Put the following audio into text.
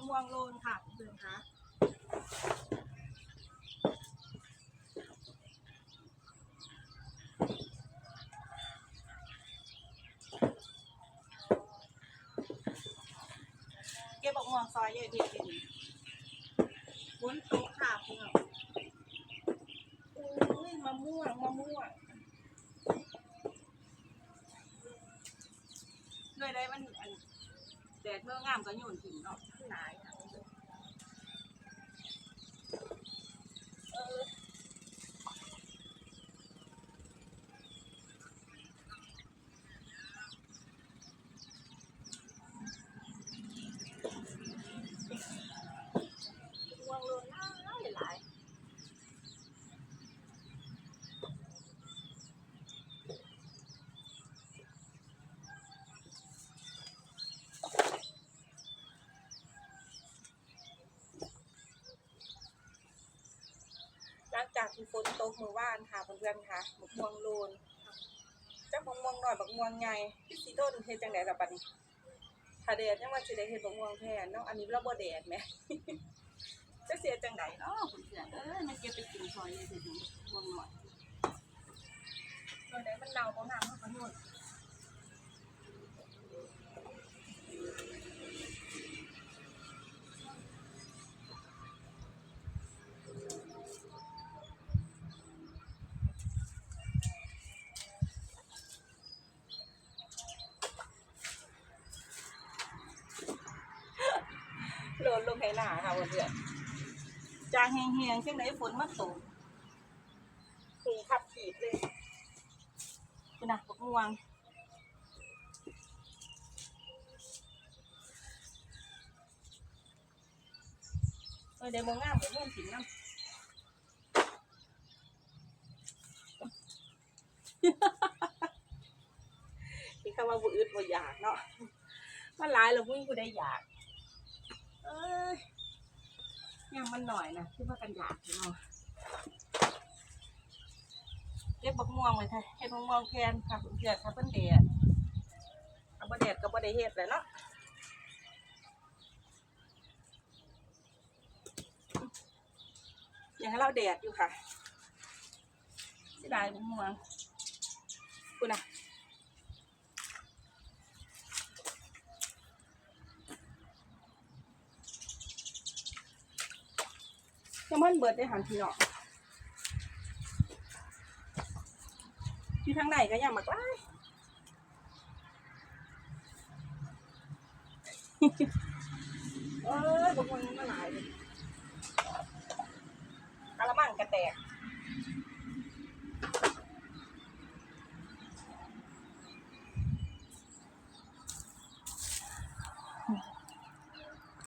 มวงโลนค่ะเพื่อนคะเก็บบักม่วงซอยเยอะดีดีบนโต๊ะค่ะเพื่อนอุ้ยมะม่วงมะม่วงเลยได้มันอัน แต่เมื่องามก็โยนทิ้งเนาะหลายค่ะเออม่วงโลนหลายหลาย หลัง จากที่ฝนตกเมื่อวานค่ะเพื่อนๆค่ะบักม่วงโลนจักบักม่วงน้อยบักม่วงใหญ่พี่สีต้นเฮ็ดจังไดล่ะบัดนี้ถ้าแดดยังว่าสิได้เฮ็ดบักม่วงแทนเนาะอันนี้เราบ่แดดแหมจะเสียจังไดเนาะเพื่อนๆเอ้ยมันเก็บไปกินซอยเลยสิถึงม่วงน้อยตอนไหนมันเน่าบ่งามเฮาก็โยน ห้หน้าค่ะเพื่อนๆจางแห้งๆจังไดฝนมาตกถุงขับขีดเลยคุณนะบักม่วงเออเดี๋ยวมองงามเดี๋ยวมองสินน้ำที่คำว่าบุอึดบ่อยากเนาะมันหลายแล้วพุ่งกูได้อยาก เอ้ยยัง มันหน่อยนะที่ว่ากันอยากเนาะเก็บบักม่วงไว้ค่ะเฮ็ดบักม่วงแทนค่ะเพื่อนๆค่ะเพิ่นแดดเอาบ่แดดก็บ่ได้เฮ็ดแหละเนาะอยังให้เราแดดอยู่ค่ะเสียดายบักม่วงคุณน่ะ มันเบิดได้หันพี่เนาะอยู่ทางไหนก็อยังมากไล่เอ้ยบางคนมาหลายเลย